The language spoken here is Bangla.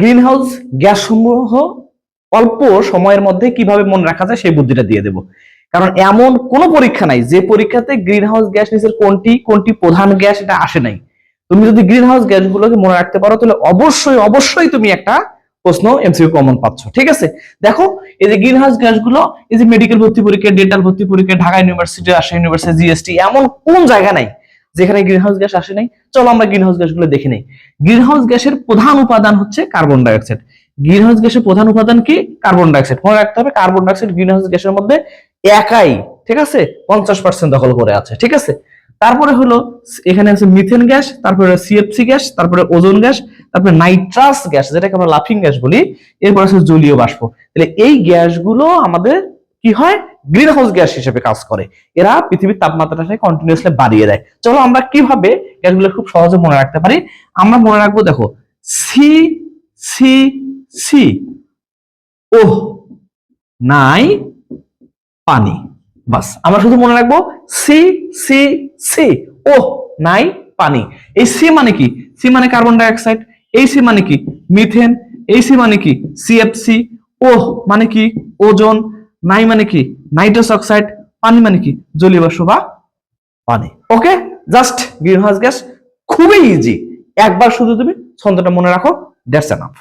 গ্রিন হাউস গ্যাস সমূহ অল্প সময়ের মধ্যে কীভাবে মনে রাখা যায় সেই বুদ্ধিটা দিয়ে দেব। কারণ এমন কোনো পরীক্ষা নাই যে পরীক্ষাতে গ্রিন হাউস গ্যাস নিচের কোনটি কোনটি প্রধান গ্যাস এটা আসে নাই। তুমি যদি গ্রিন হাউস গ্যাসগুলোকে মনে রাখতে পারো, তাহলে অবশ্যই অবশ্যই তুমি একটা প্রশ্ন এমসিকিউ কমন পাচ্ছ, ঠিক আছে? দেখো, এই যে গ্রিন হাউস গ্যাসগুলো, এই যে মেডিকেল ভর্তি পরীক্ষা, ডেন্টাল ভর্তি পরীক্ষা, Dhaka university, Rajshahi university, GST, এমন কোন জায়গা নাই যেখানে গ্রিন হাউস গ্যাস আসে নাই, চলো আমরা গ্রিন হাউস গ্যাসগুলো দেখে নেই। গ্রিন হাউস গ্যাসের প্রধান উপাদান হচ্ছে কার্বন ডাইঅক্সাইড গ্রিন হাউস গ্যাসের প্রধান উপাদান কি? কার্বন ডাইঅক্সাইড মনে রাখতে হবে কার্বন ডাইঅক্সাইড গ্রিন হাউস গ্যাসের মধ্যে একাই, ঠিক আছে? পঞ্চাশ পার্সেন্ট দখল করে আছে, ঠিক আছে? তারপরে হলো এখানে আছে মিথেন গ্যাস তারপরে সিএফসি গ্যাস তারপরে ওজোন গ্যাস তারপরে নাইট্রাস গ্যাস যেটাকে আমরা লাফিং গ্যাস বলি। এরপর আছে জলীয় বাষ্প। তাহলে এই গ্যাসগুলো আমাদের কি হয়? গ্রিন হাউস গ্যাস হিসেবে কাজ করে। এরা পৃথিবীর তাপমাত্রাটাকে কন্টিনিউসলি বাড়িয়ে দেয়। চলো আমরা কীভাবে গ্যাসগুলো খুব সহজে মনে রাখতে পারি? আমরা মনে রাখব, দেখো সি সি সি ওহ, নাই, পানি। বাস, আমরা শুধু মনে রাখব সি সি সি ও নাই, পানি। এই সি মানে কি? সি মানে কার্বন ডাইঅক্সাইড এই সি মানে কি? মিথেন এই সি মানে কি? সিএফসি ওহ মানে কি? ওজন। নাই মানে কি? নাইট্রাস অক্সাইড, পানি মানে কি? জলীয় বাষ্প বা পানি। Okay just green house gas খুবই ইজি একবার শুধু তুমি ছন্দটা মনে রাখো দ্যাটস এনাফ